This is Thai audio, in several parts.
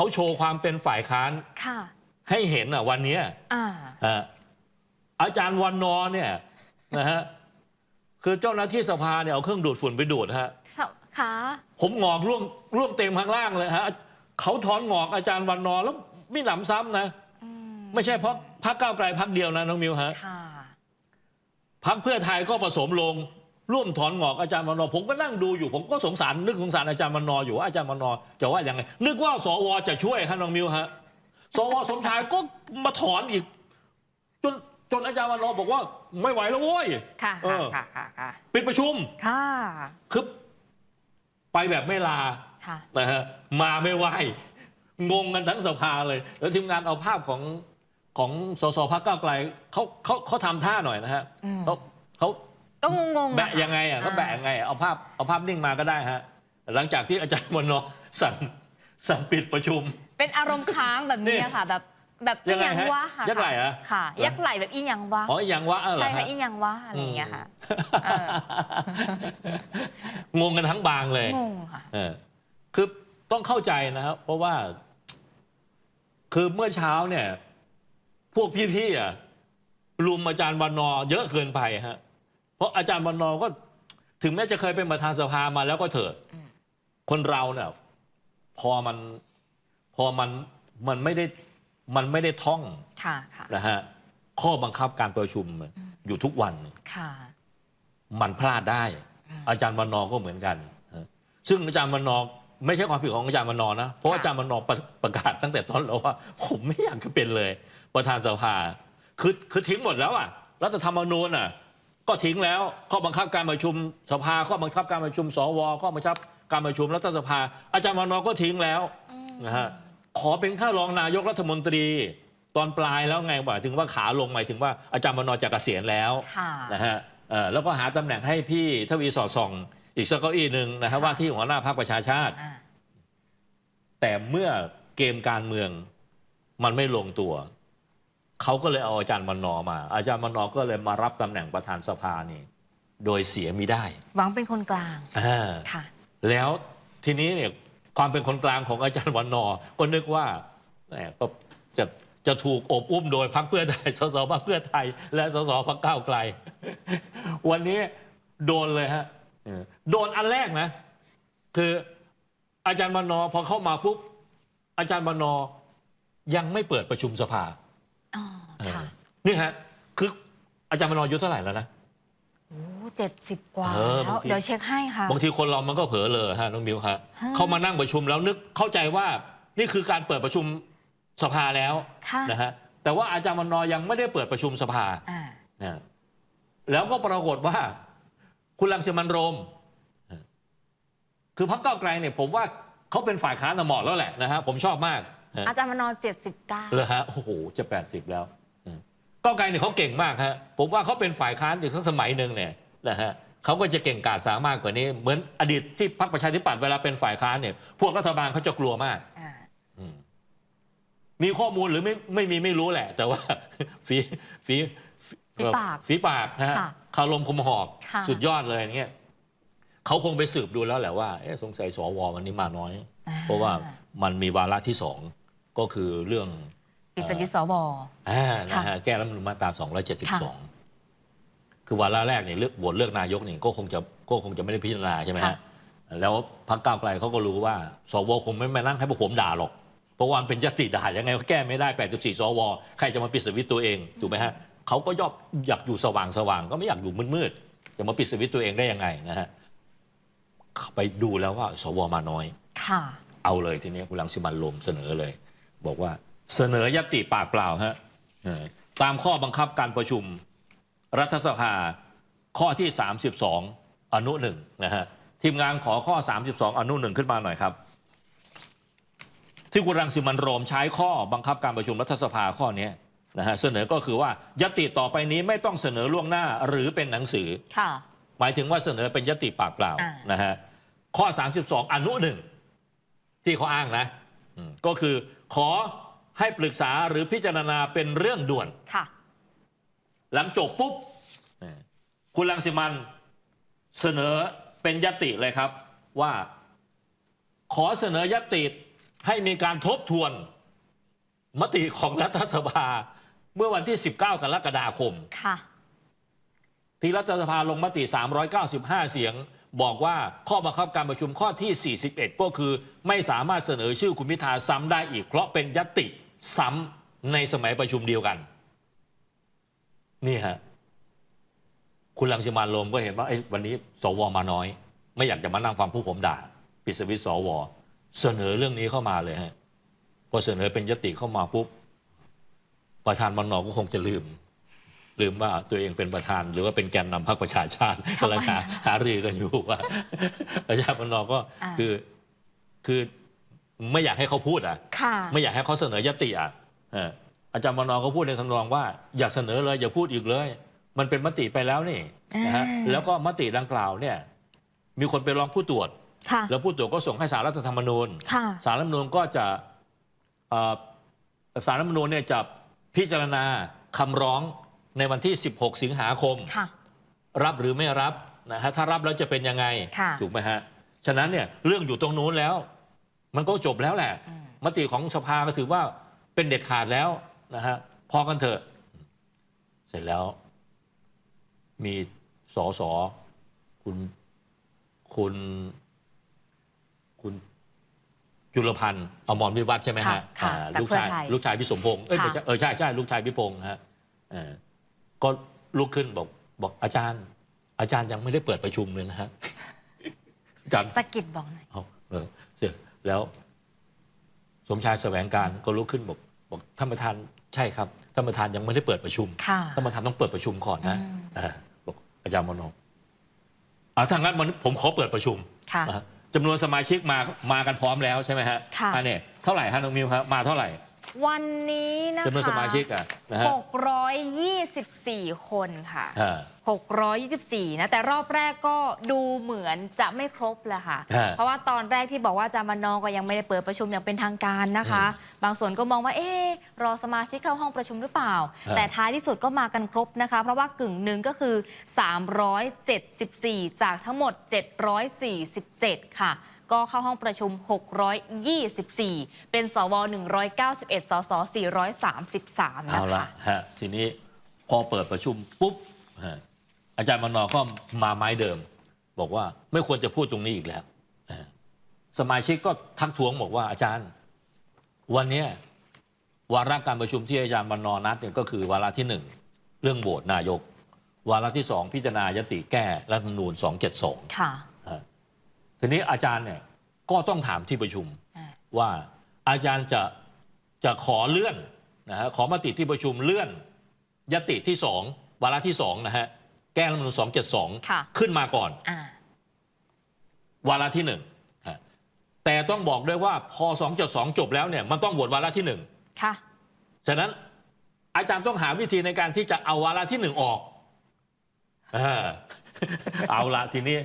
เขาโชว์ความเป็นฝ่ายค้านค่ะ ให้เห็นอะวันเนี้ยอ่า อะอาจารย์วันนอร์เนี่ยนะฮะคือเจ้าหน้าที่สภาเนี่ยเอาเครื่องดูดฝุ่นไปดูดฮะ ค่ะ ผมงอกร่วงร่วงเต็มข้างล่างเลยฮะเขาถอนงอกอาจารย์วันนอร์แล้วไม่หนำซ้ำนะ อืมไม่ใช่เพราะพักก้าวไกลพักเดียวนะน้องมิวฮะค่ะ พักเพื่อไทยก็ผสมลง ร่วมถอนงอกอาจารย์วันนอร์ผมก็นั่งดูอยู่ผมก็สงสารนึกสงสารอาจารย์วันนอร์อยู่ว่าอาจารย์วันนอร์จะว่ายังไงนึกว่าสวจะช่วยฮะน้องมิวฮะสวสมชายก็มาถอนอีก จนจนอาจารย์วันนอร์บอกว่าไม่ไหวแล้วโว้ยค่ะเอค่ะอค่ะค่ะค่ะปิดประชุมค่ะคือไปแบบไม่ลาค่ะนะฮะมาไม่ไหวงงกันทั้งสภาเลย แล้วทีมงานเอาภาพของของสสพักก้าวไกลเขาเขาเขาทำท่าหน่อยนะฮะอืมเขาเขา ก็งงๆแบะยังไงอะเขาแบะยังไงอะเอาภาพเอาภาพนิ่งมาก็ได้ฮะหลังจากที่อาจารย์มนอสั่งสั่งปิดประชุม เป็นอารมณ์ค้างแบบนี้นี่ค่ะแบบแบบยัอีงไงหยังฮะวะค่ะยักไหล่เหรอค่ะ ยักไหลแบบอีหยังวะอ๋ออย่างวะเออเหรใช่อค่ะฮะอีหยังวะอะไรอย่างเงี้ยค่ะเอองงกันทั้งบางเลยงงค่ะเออคือต้องเข้าใจนะครับ เพราะว่า คือเมื่อเช้าเนี่ย พวกพี่ๆอะรุมอาจารย์วันนอร์เยอะเกินไปฮะ เพราะอาจารย์วันนอร์ก็ถึงแม้จะเคยเป็นประธานสภามาแล้วก็เถิดอืมคนเราเนี่ยพอมันพอมันมันไม่ได้มันไม่ได้ท่องค่ะค่ะนะฮะข้อบังคับการประชุมอยู่ทุกวันค่ะมันพลาดได้ อาจารย์วันนอร์ก็เหมือนกันฮะซึ่งอาจารย์วันนอร์ไม่ใช่ความผิดของอาจารย์วันนอร์นะเพราะว่าอาจารย์วันนอร์ประประกาศตั้งแต่ต้นแล้วว่า ผมไม่อยากจะเป็นเลย ประธานสภาคือคือทิ้งหมดแล้วอะรัฐธรรมนูญอะ ก็ทิ้งแล้วข้อบังคับการประชุมสภาข้อบังคับการประชุมสวข้อบังคับการประชุมรัฐสภา อาจารย์วันนอร์ก็ทิ้งแล้วนะฮะขอเป็นข้ารองนายกรัฐมนตรี ตอนปลายแล้วไงหมายถึงว่าขาลงหมายถึงว่าอาจารย์วันนอร์จะเกษียณแล้วค่ะนะฮะเอ่อแล้วก็หาตำแหน่งให้พี่ทวีสอดส่อง อีกสักเก้าอี้หนึ่งนะฮะค่ะว่าที่หัวหน้าพรรคประชาชาติอ่าแต่เมื่อเกมการเมืองมันไม่ลงตัว เขาก็เลยเอาอาจารย์มนอร์มา อาจารย์มนอร์ก็เลยมารับตำแหน่งประธานสภานี่ โดยเสียมิได้ หวังเป็นคนกลางอ่าค่ะ แล้วทีนี้เนี่ยความเป็นคนกลางของอาจารย์วันนอร์ก็นึกว่าแหมก็จะจะถูกโอบอุ้มโดยพรรคเพื่อไทย สสพรรคเพื่อไทย และสสพรรคก้าวไกล วันนี้โดนเลยฮะเออโดนอันแรกนะ คืออาจารย์วันนอร์พอเข้ามาปุ๊บอาจารย์วันนอร์ยังไม่เปิดประชุมสภา อ๋อค่ะนี่ฮะคืออาจารย์วันนอร์อายุเท่าไหร่แล้วนะ โอ้เจ็ดสิบกว่าเออแล้วบางที เดี๋ยวเช็คให้ค่ะ บางทีคนเรามันก็เผลอเลยฮะน้องมิวฮะฮะ เข้ามานั่งประชุมแล้วนึกเข้าใจว่านี่คือการเปิดประชุมสภาแล้วค่ะนะฮะแต่ว่าอาจารย์วันนอร์ยังไม่ได้เปิดประชุมสภาอ่านะแล้วก็ปรากฏว่า คุณรังสิมันต์โรม คือพรรคก้าวไกลเนี่ยผมว่าเขาเป็นฝ่ายค้านน่ะเหมาะแล้วแหละนะฮะผมชอบมากฮะ อาจารย์มานอนเจ็ดสิบเก้าเลยฮะโอ้โหจะ80แล้วอืมก้าวไกลเนี่ยเขาเก่งมากฮะผมว่าเขาเป็นฝ่ายค้านอีกสักสมัยหนึ่งเนี่ยนะฮะเขาก็จะเก่งกาจสามารถกว่านี้ เหมือนอดีตที่พรรคประชาธิปัตย์เวลาเป็นฝ่ายค้านเนี่ย พวกรัฐบาลเขาจะกลัวมากอ่าอืมมีข้อมูลหรือไม่ไม่มีไม่รู้แหละ แต่ว่าฝีฝีฝีปากฝีปากนะฮะค่ะคารมคมหอกค่ะสุดยอดเลยอย่างเงี้ยเขาคงไปสืบดูแล้วแหละว่าเอ๊ะสงสัยสววันนี้มาน้อยอ่เพราะว่ามันมีวาระที่สอง ก็คือเรื่องปิดสวิตช์สวอ่านะค่ะฮะแก้รัฐธรรมนูญมาตรา 272 คือวาระแรกเนี่ยเลือกโหวตเลือกนายกเนี่ยก็คงจะก็คงจะไม่ได้พิจารณาใช่ไหมฮะแล้วพรรคก้าวไกลเขาก็รู้ว่า สวคงไม่มานั่งให้พวกผมด่าหรอก เพราะว่ามันเป็นยติด่ายังไงก็แก้ไม่ได้ 84 สว ใครจะมาปิดสวิตช์ตัวเองถูกไหมฮะเขาก็ยอบอยากอยู่สว่างสว่างๆก็ไม่อยากอยู่มืดๆจะมาปิดสวิตช์ตัวเองได้ยังไงนะฮะไปดูแล้วว่า สวมาน้อย ค่ะ เอาเลยทีนี้คุณลังสิมันต์โรมเสนอเลย บอกว่าเสนอยติปากเปล่าฮะเออตามข้อบังคับการประชุมรัฐสภาข้อที่ 32 อนุหนึ่งนะฮะทีมงานขอข้อ 32 อนุหนึ่งขึ้นมาหน่อยครับ ที่คุณรังสิมันต์โรมใช้ข้อบังคับการประชุมรัฐสภาข้อนี้นะฮะเสนอก็คือว่ายติต่อไปนี้ไม่ต้องเสนอล่วงหน้าหรือเป็นหนังสือค่ะหมายถึงว่าเสนอเป็นยติปากเปล่าอ่านะฮะข้อ 32 อนุหนึ่งที่เขาอ้างนะอืมก็คือ ขอให้ปรึกษาหรือพิจารณาเป็นเรื่องด่วน ค่ะ หลังจบปุ๊บเอ่อคุณลังสิมันต์เสนอเป็นยติเลยครับว่า ขอเสนอยติให้มีการทบทวน มติของรัฐสภา เมื่อวันที่ 19 กรกฎาคม ค่ะ ที่รัฐสภาลงมติ 395 เสียง บอกว่าข้อบังคับการประชุมข้อที่ 41 ก็คือไม่สามารถเสนอชื่อคุณพิธาซ้ำได้อีก เพราะเป็นยติซ้ำในสมัยประชุมเดียวกัน นี่ฮะคุณลังสิมันต์โรมก็เห็นว่าเอ้วันนี้สวมาน้อย ไม่อยากจะมานั่งฟังผู้ผมด่าปิดสวิตสวเสนอเรื่องนี้เข้ามาเลยฮะพอเสนอเป็นยติเข้ามาปุ๊บประธานมนนอก็คงจะลืม ลืมว่าตัวเองเป็นประธาน หรือว่าเป็นแกนนำพรรคประชาชาติกำลังหาหารือกันอยู่ว่าประชาชนมนก็อ่าคือคือไม่อยากให้เขาพูดอะค่ะไม่อยากให้เขาเสนอยติอะเอออาจารย์มนก็พูดในทำนองว่า อย่าเสนอเลย อย่าพูดอีกเลย มันเป็นมติไปแล้วนี่นะฮะอ่าแล้วก็มติดังกล่าวเนี่ย มีคนไปร้องผู้ตรวจค่ะแล้วผู้ตรวจก็ส่งให้สารรัฐธรรมนูญค่ะสารรัฐธรรมนูญก็จะเอ่อสารรัฐธรรมนูญเนี่ยจะพิจารณาคำร้อง ในวันที่ 16 สิงหาคม ค่ะ รับหรือไม่รับนะฮะถ้ารับแล้วจะเป็นยังไง ค่ะ ถูกไหมฮะ ฉะนั้นเนี่ยเรื่องอยู่ตรงนู้นแล้ว มันก็จบแล้วแหละอืมมติของสภาก็ถือว่าเป็นเด็ดขาดแล้วนะฮะพอกันเถอะ เสร็จแล้ว มีสอสอคุณคุณคุณจุลพันธ์อมรวิวัฒน์ใช่ไหมค่ะฮะค่ะอ่าจากลูกชายเพื่อไทยลูกชายพี่สมพงษ์เอ้ยค่ะ ไม่ใช่เออใช่ใช่ลูกชายพี่พงษ์ฮะเออ ก็ลุกขึ้นบอกบอกอาจารย์ อาจารย์ยังไม่ได้เปิดประชุมเลยนะฮะอาจารย์สะกิดบอกหน่อยเอาเออเสร็จแล้ว สมชายแสวงการก็ลุกขึ้นบอกบอกท่านประธานใช่ครับท่านประธานยังไม่ได้เปิดประชุมค่ะท่านประธานต้องเปิดประชุมก่อนนะอืมอ่าบอกอาจารย์มโนอ่าถ้างั้นวันนี้ผมขอเปิดประชุมค่ะอ่าจำนวนสมาชิกมามากันพร้อมแล้วใช่ไหมฮะค่ะอ่าเนี่ยเท่าไหร่ฮะน้องมิวครับมาเท่าไหร่ วันนี้นะคะจำนวนสมาชิกอะนะฮะ 624 คนค่ะ อ่า624 นะ แต่รอบแรกก็ดูเหมือนจะไม่ครบแหละค่ะ ฮะเพราะว่าตอนแรกที่บอกว่าจามานอก็ยังไม่ได้เปิดประชุมอย่างเป็นทางการนะคะ บางส่วนก็มองว่า เอ๊ะรอสมาชิกเข้าห้องประชุมหรือเปล่า ฮะ แต่ท้ายที่สุดก็มากันครบนะคะ เพราะว่ากึ่งหนึ่งก็คือ 374 จากทั้งหมด 747 ค่ะ ก็เข้าห้องประชุม 624 เป็นสว 191 สส 433 นะเอาละคะฮะทีนี้พอเปิดประชุมปุ๊บฮะอาจารย์มนก็มาไม้เดิม บอกว่าไม่ควรจะพูดตรงนี้อีกแล้วเออสมาชิกก็ทักท้วงบอกว่าอาจารย์ วันเนี้ยวาระการประชุมที่อาจารย์มนนัดเนี่ยก็คือวาระที่หนึ่งเรื่องโหวตนายก วาระที่สองพิจารณายติแก้รัฐธรรมนูญ272 ค่ะ ทีนี้อาจารย์เนี่ยก็ต้องถามที่ประชุมอ่าว่าอาจารย์จะจะขอเลื่อนนะฮะขอมติที่ประชุมเลื่อนยติที่สองวาระที่สองนะฮะแก้รัฐธรรมนูญสองเจ็ดสองค่ะขึ้นมาก่อนอ่าวาระที่หนึ่งฮะแต่ต้องบอกด้วยว่าพอสองเจ็ดสองจบแล้วเนี่ยมันต้องโหวตวาระที่หนึ่งค่ะฉะนั้นอาจารย์ต้องหาวิธีในการที่จะเอาวาระที่หนึ่งออกอา เอาละทีนี้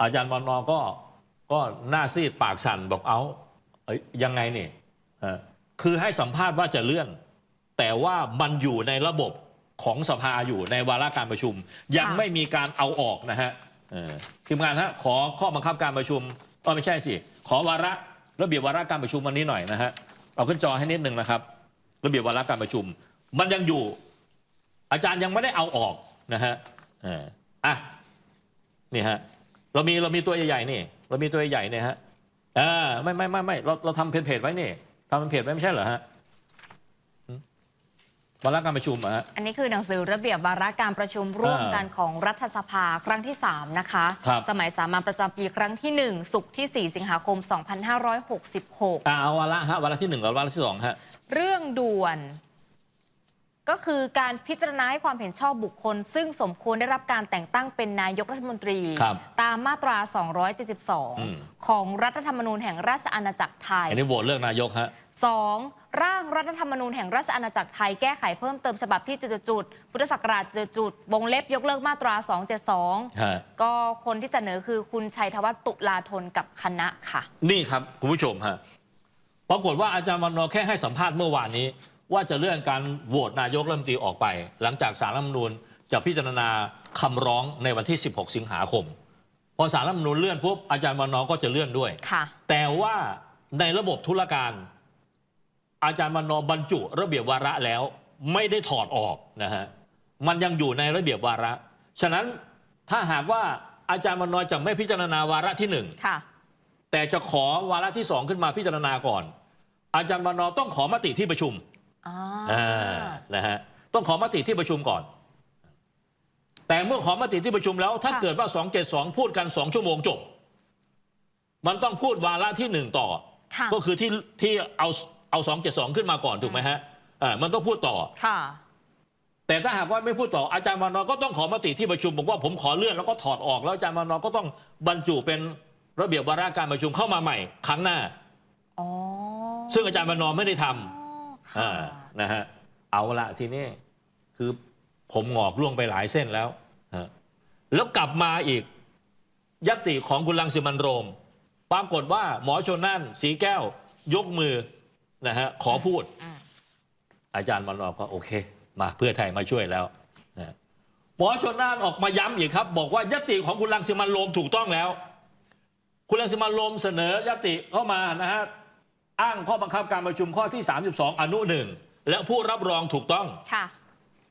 อาจารย์มอนอก็ก็หน้าซีดปากสั่นบอกเอาเอ้ยยังไงนี่เออคือให้สัมภาษณ์ว่าจะเลื่อน แต่ว่ามันอยู่ในระบบของสภาอยู่ในวาระการประชุม ยังค่ะไม่มีการเอาออกนะฮะเออทีมงานฮะขอข้อบังคับการประชุมก็ไม่ใช่สิ ขอวาระระเบียบวาระการประชุมวันนี้หน่อยนะฮะเอาขึ้นจอให้นิดนึงนะครับ ระเบียบวาระการประชุม มันยังอยู่ อาจารย์ยังไม่ได้เอาออกนะฮะเอออะ นี่ฮะเรามีเรามีตัวใหญ่ๆนี่ เรามีตัวใหญ่ๆเนี่ยฮะอ่าไม่ไม่ไม่ไม่เราเราทำเพจเพจไว้นี่ทำเป็นเพจไว้ไม่ใช่เหรอฮะหืมวาระการประชุมอะฮะอันนี้คือหนังสือระเบียบวาระการประชุมร่วมอ่ากันของรัฐสภาครั้งที่ 3 นะคะครับสมัยสามัญประจำปีครั้งที่1ศุกร์ที่ 4 สิงหาคม 2566อ่าเอาวาระฮะวาระที่หนึ่งกับวาระที่สองฮะเรื่องด่วน ก็คือการพิจารณาให้ความเห็นชอบบุคคล ซึ่งสมควรได้รับการแต่งตั้งเป็นนายกรัฐมนตรี ครับตามมาตรา อืม 272 ของรัฐธรรมนูญแห่งราชอาณาจักรไทย อันนี้โหวตเลือกนายกฮะ 2. ร่างรัฐธรรมนูญแห่งราชอาณาจักรไทยแก้ไขเพิ่มเติมฉบับที่จุดๆพุทธศักราชจุดๆวงเล็บยกเลิกมาตรา 272 ฮะ ก็คนที่เสนอคือคุณชัยธวัฒน์ตุลาธนกับคณะค่ะ นี่ครับ คุณผู้ชมฮะ ปรากฏว่าอาจารย์วันนอร์แค่ให้สัมภาษณ์เมื่อวานนี้ ว่าจะเลื่อนการโหวตนายกรัฐมนตรีออกไป หลังจากสารรัฐธรรมนูญจะพิจารณาคำร้องในวันที่ 16 สิงหาคม พอสารรัฐธรรมนูญเลื่อนปุ๊บอาจารย์วันนอร์ก็จะเลื่อนด้วย ค่ะ แต่ว่าในระบบธุรการ อาจารย์วันนอร์บรรจุระเบียบวาระแล้วไม่ได้ถอดออกนะฮะมันยังอยู่ในระเบียบวาระ ฉะนั้นถ้าหากว่าอาจารย์วันนอร์จะไม่พิจารณาวาระที่หนึ่งค่ะ แต่จะขอวาระที่สองขึ้นมาพิจารณาก่อน อาจารย์วันนอร์ต้องขอมติที่ประชุม อ่าอ่านะฮะต้องขอมติที่ประชุมก่อน แต่เมื่อขอมติที่ประชุมแล้ว ถ้าเกิดว่า 272 พูดกัน2ชั่วโมงจบ มันต้องพูดวาระที่หนึ่งต่อค่ะก็คือที่ที่เอาเอา 272 ขึ้นมาก่อนถูกไหมฮะอ่ามันต้องพูดต่อค่ะแต่ถ้าหากว่าไม่พูดต่ออาจารย์วานอร์ก็ต้องขอมติที่ประชุมบอกว่าผมขอเลื่อนแล้วก็ถอดออกแล้วอาจารย์วานอร์ก็ต้องบรรจุเป็นระเบียบวาระการประชุมเข้ามาใหม่ ครั้งหน้าอ๋อซึ่งอาจารย์วานอร์ไม่ได้ทำ อ๋ออ่าค่ะนะฮะเอาละทีนี้คือผมงอกล่วงไปหลายเส้นแล้วฮะแล้วกลับมาอีกยติของคุณลังสิมันต์โรม ปรากฏว่าหมอชนนั่นสีแก้ว ยกมือนะฮะขอพูดอืมอาจารย์มันออกก็โอเค มาเพื่อไทยมาช่วยแล้วนะหมอชนน่านออกมาย้ำอีกครับ บอกว่ายติของคุณลังสิมันต์โรมถูกต้องแล้ว คุณลังสิมันต์โรมเสนอยติเข้ามานะฮะ อ้างข้อบังคับการประชุมข้อที่ 32 อนุหนึ่งและผู้รับรองถูกต้องค่ะ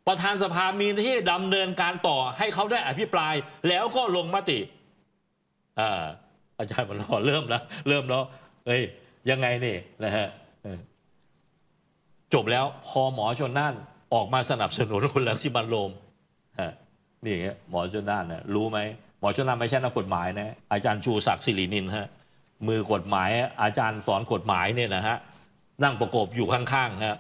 ประธานสภามีหน้าที่ดำเนินการต่อให้เขาได้อภิปรายแล้วก็ลงมติอ่าอาจารย์มันรอเริ่มแล้วเริ่มแล้วเอ้ยยังไงนี่นะฮะเออจบแล้วพอหมอชนน่านออกมาสนับสนุนคุณลังสิมันต์โรมฮะนี่ฮะหมอชนน่านนะรู้ไหมหมอชนน่านไม่ใช่นักกฎหมายนะอาจารย์ชูศักดิ์สิรินินฮะ มือกฎหมาย อาจารย์สอนกฎหมายเนี่ยนะฮะนั่งประกบอยู่ข้างๆฮะ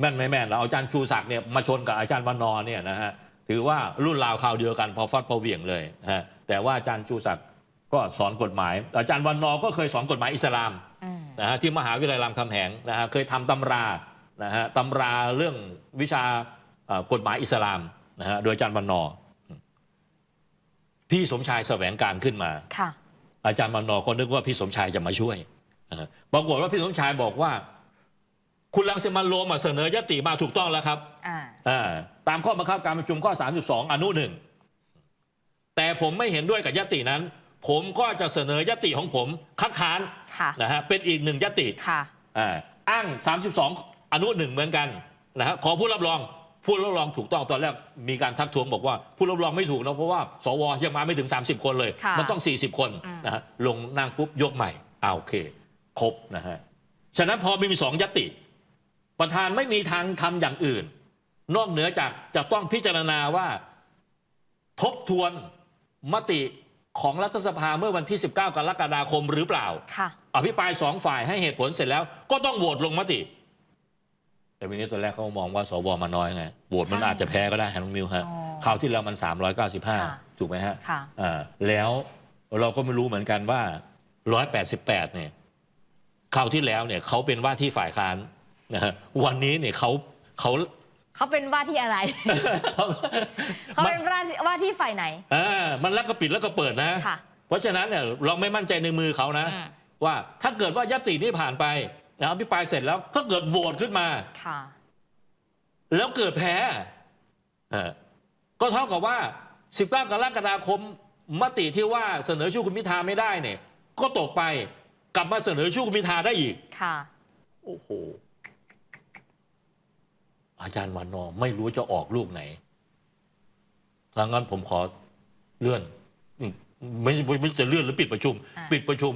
แม่นไม่แม่นแล้วอาจารย์ชูศักดิ์เนี่ยมาชนกับอาจารย์วันนอร์เนี่ยนะฮะถือว่ารุ่นราวคราวเดียวกันพอฟัดพอเหวี่ยงเลยฮะแต่ว่าอาจารย์ชูศักดิ์ก็สอนกฎหมาย อาจารย์วันนอร์ก็เคยสอนกฎหมายอิสลามอืมนะฮะที่มหาวิทยาลัยรามคำแหงนะฮะเคยทำตำรานะฮะตำราเรื่องวิชาเอ่อกฎหมายอิสลามนะฮะโดยอาจารย์วันนอร์พี่สมชายแสวงการขึ้นมาค่ะ อาจารย์วันนอร์ก็นึกว่าพี่สมชายจะมาช่วยนะฮะปรากฏว่าพี่สมชายบอกว่า คุณลังสิมันต์โรมอะเสนอยติมาถูกต้องแล้วครับอ่าอ่าตามข้อบังคับการประชุมข้อ 32 อนุหนึ่งแต่ผมไม่เห็นด้วยกับยตินั้น ผมก็จะเสนอยติของผมคัดค้านค่ะนะฮะเป็นอีกหนึ่งยติค่ะอ่าอ้าง 32 อนุหนึ่งเหมือนกันนะฮะขอผู้รับรอง ผู้รับรองถูกต้องตอนแรกมีการทักท้วงบอกว่า ผู้รับรองไม่ถูกนะเพราะว่าสวยังมาไม่ถึง 30 คนเลยค่ะมันต้อง 40 คนอืมนะฮะลงนั่งปุ๊บยกใหม่อ่าโอเค ครบนะฮะฉะนั้นพอมีสองยติ ประธานไม่มีทางทำอย่างอื่น นอกเหนือจากจะต้องพิจารณาว่า ทบทวนมติของรัฐสภาเมื่อวันที่ 19 กรกฎาคมหรือเปล่าค่ะอภิปรายสองฝ่ายให้เหตุผลเสร็จแล้ว ก็ต้องโหวตลงมติ แต่วันนี้ตอนแรกเขามองว่าสวมาน้อยไงโหวตมันใช่อาจจะแพ้ก็ได้ฮะน้องมิวฮะอ๋อคราวที่แล้วมันค่ะ395 ถูกไหมฮะค่ะอ่าแล้วเราก็ไม่รู้เหมือนกันว่า 188 เนี่ยคราวที่แล้วเนี่ยเขาเป็นว่าที่ฝ่ายค้านนะฮะวันนี้เนี่ยเขาเขาเขาเป็นว่าที่อะไร เขามันเป็นว่าที่ว่าที่ฝ่ายไหนอ่ามันแล้วก็ปิดแล้วก็เปิดนะค่ะเพราะฉะนั้นเนี่ยเราไม่มั่นใจในมือเขานะอืมว่าถ้าเกิดว่ายตินี้ผ่านไป นะอภิปรายเสร็จแล้วถ้าเกิดโหวตขึ้นมา ค่ะ แล้วเกิดแพ้เอ่อก็เท่ากับว่า 19 กรกฎาคมมติที่ว่าเสนอชื่อคุณพิธาไม่ได้เนี่ย ก็ตกไปกลับมาเสนอชื่อคุณพิธาได้อีก ค่ะ โอ้โห อาจารย์วันนอร์ไม่รู้จะออกลูกไหนถ้างั้นผมขอเลื่อนอืมไม่ไม่ไม่จะเลื่อนหรือปิดประชุม อ่า ปิดประชุม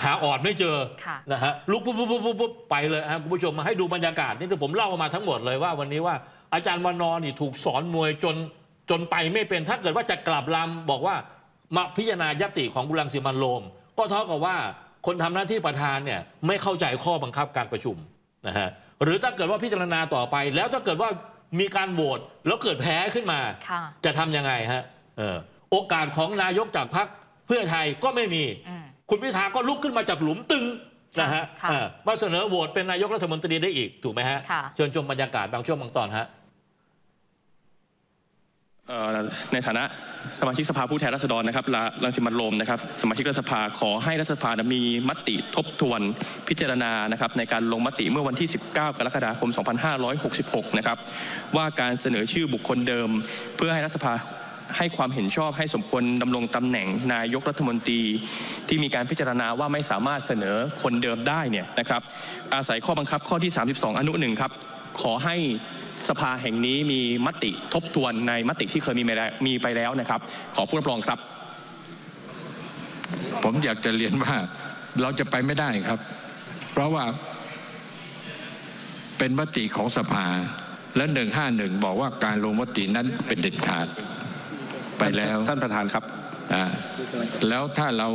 ขาออดไม่เจอค่ะนะฮะลุกปุ๊บปุ๊บปุ๊บปุ๊บปุ๊บไปเลยฮะคุณผู้ชมมาให้ดูบรรยากาศนี่คือผมเล่ามาทั้งหมดเลยว่าวันนี้ว่าอาจารย์วันนอร์นี่ถูกสอนมวยจนจนไปไม่เป็นถ้าเกิดว่าจะกลับลำบอกว่ามาพิจารณายติของกุลังสิมันต์โรมก็เท่ากับว่าคนทำหน้าที่ประธานเนี่ยไม่เข้าใจข้อบังคับการประชุมนะฮะหรือถ้าเกิดว่าพิจารณาต่อไป แล้วถ้าเกิดว่ามีการโหวตแล้วเกิดแพ้ขึ้นมาค่ะจะทำยังไงฮะเออโอกาสของนายกจากพรรคเพื่อไทยก็ไม่มีอืม คุณพิธาก็ลุกขึ้นมาจากหลุมตึงนะฮะค่ะเออมาเสนอโหวตเป็นนายกรัฐมนตรีได้อีกถูกไหมฮะค่ะเชิญชมบรรยากาศบางช่วงบางตอนฮะเอ่อในฐานะสมาชิกสภาผู้แทนราษฎรนะครับลาลังสิมันต์โรมนะครับ สมาชิกรัฐสภาขอให้รัฐสภามีมติทบทวนพิจารณานะครับในการลงมติเมื่อวันที่ 19 กรกฎาคม 2566 นะครับว่าการเสนอชื่อบุคคลเดิม เพื่อให้รัฐสภา ให้ความเห็นชอบให้สมควรดำรงตำแหน่งนายกรัฐมนตรี ที่มีการพิจารณาว่าไม่สามารถเสนอคนเดิมได้เนี่ยนะครับ อาศัยข้อบังคับข้อที่ 32 อนุหนึ่งครับ ขอให้สภาแห่งนี้มีมติทบทวนในมติที่เคยมีมีไปแล้วนะครับ ขอผู้รับรองครับ ผมอยากจะเรียนว่าเราจะไปไม่ได้ครับ เพราะว่าเป็นมติของสภาและหนึ่งห้าหนึ่งบอกว่าการลงมตินั้นเป็นเด็ดขาด ไปแล้วท่านประธานครับอ่าแล้วถ้าเรา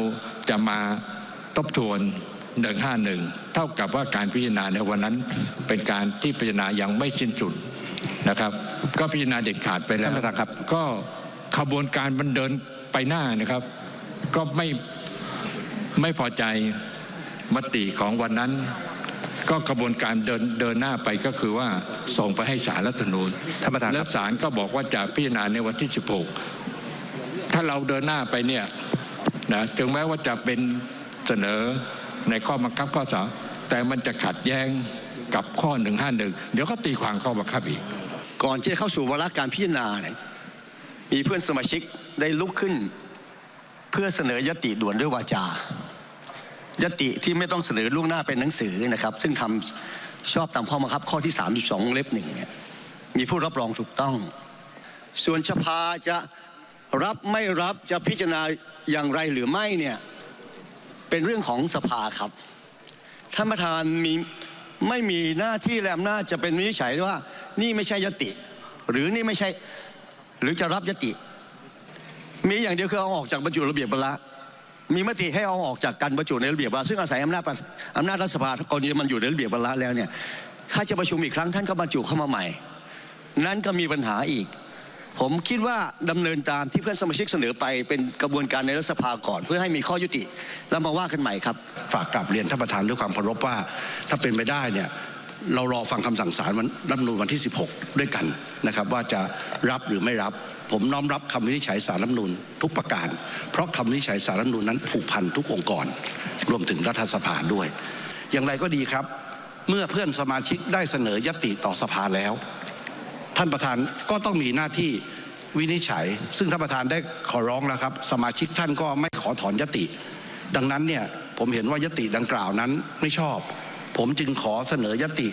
จะมาทบทวนหนึ่งห้าหนึ่งเท่ากับว่าการพิจารณาในวันนั้น เป็นการที่พิจารณายังไม่สิ้นสุดนะครับ ก็พิจารณาเด็ดขาดไปแล้วท่านประธานครับ ก็ขบวนการมันเดินไปหน้านะครับ ก็ไม่ไม่พอใจมติของวันนั้น ก็กระบวนการเดินเดินหน้าไปก็คือว่าส่งไปให้ศาลรัฐธรรมนูญท่านประธานครับและศาลก็บอกว่าจะพิจารณาในวันที่ 16 ถ้าเราเดินหน้าไปเนี่ยนะถึงแม้ว่าจะเป็นเสนอในข้อบังคับข้อสามแต่มันจะขัดแย้งกับข้อ151เดี๋ยวก็ตีความข้อบังคับอีก ก่อนที่จะเข้าสู่วาระการพิจารณาเนี่ยมีเพื่อนสมาชิกได้ลุกขึ้น เพื่อเสนอยติด่วนด้วยวาจายติที่ไม่ต้องเสนอล่วงหน้าเป็นหนังสือนะครับ ซึ่งทำชอบตามข้อบังคับข้อที่ 32 เล็บหนึ่งเนี่ยมีผู้รับรองถูกต้อง ส่วนสภาจะ รับไม่รับจะพิจารณาอย่างไรหรือไม่เนี่ยเป็นเรื่องของสภาครับท่านประธานมีไม่มีหน้าที่และอำนาจจะเป็นวินิจฉัยว่า นี่ไม่ใช่ยติ หรือนี่ไม่ใช่หรือจะรับยติ มีอย่างเดียวคือเอาออกจากบรรจุระเบียบวาระมีมติให้เอาออกจากการบรรจุในระเบียบวาระซึ่งอาศัยอำนาจอำนาจรัฐสภาถ้ากรณีมันอยู่ในระเบียบวาระแล้วเนี่ยถ้าจะประชุมอีกครั้งท่านก็บรรจุเข้ามาใหม่ นั้นก็มีปัญหาอีก ผมคิดว่าดำเนินตามที่เพื่อนสมาชิกเสนอไปเป็นกระบวนการในรัฐสภาก่อน เพื่อให้มีข้อยุติ แล้วมาว่ากันใหม่ครับ ฝากกลับเรียนท่านประธานด้วยความเคารพว่า ถ้าเป็นไปได้เนี่ยเรารอฟังคำสั่งศาลวันรัฐนูญวันที่ 16 ด้วยกันนะครับ ว่าจะรับหรือไม่รับ ผมน้อมรับคำวินิจฉัยศาลรัฐนูญทุกประการ เพราะคำวินิจฉัยศาลรัฐนูญนั้นผูกพันทุกองค์กร รวมถึงรัฐสภาด้วย อย่างไรก็ดีครับ เมื่อเพื่อนสมาชิกได้เสนอยติต่อสภาแล้ว ท่านประธานก็ต้องมีหน้าที่วินิจฉัย ซึ่งท่านประธานได้ขอร้องแล้วครับ สมาชิกท่านก็ไม่ขอถอนยติ ดังนั้นเนี่ยผมเห็นว่ายติดังกล่าวนั้นไม่ชอบ ผมจึงขอเสนอยติ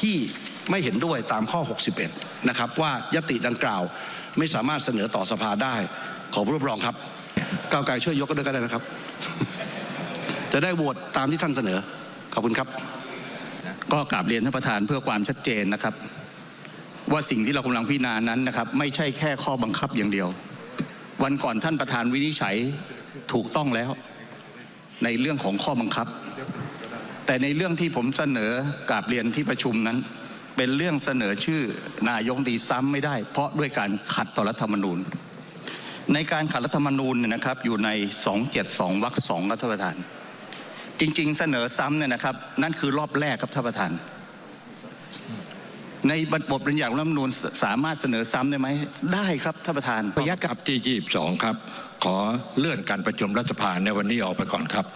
ที่ไม่เห็นด้วยตามข้อ 61 นะครับ ว่ายติดังกล่าวไม่สามารถเสนอต่อสภาได้ ขอผู้รับรองครับก้าวไกลช่วยยกก็ด้วยกันได้นะครับ จะได้โหวตตามที่ท่านเสนอ ขอบคุณครับ ก็กราบเรียนท่านประธานเพื่อความชัดเจนนะครับ ว่าสิ่งที่เรากำลังพิจารณานั้นนะครับ ไม่ใช่แค่ข้อบังคับอย่างเดียว วันก่อนท่านประธานวินิจฉัยถูกต้องแล้ว ในเรื่องของข้อบังคับ แต่ในเรื่องที่ผมเสนอกราบเรียนที่ประชุมนั้น เป็นเรื่องเสนอชื่อนายกรัฐมนตรีซ้ำไม่ได้ เพราะด้วยการขัดต่อรัฐธรรมนูญ ในการขัดรัฐธรรมนูญเนี่ยนะครับ อยู่ใน 272วรรคสองครับท่านประธาน จริง ๆ เสนอซ้ำเนี่ยนะครับ นั่นคือรอบแรกครับท่านประธาน ในบทบัญญัติรัฐธรรมนูญสสามารถเสนอซ้ำได้ไหมได้ครับท่านประธานขออนุญาตกับที่22ครับ ขอเลื่อนการประชุมรัฐสภาในวันนี้ออกไปก่อนครับ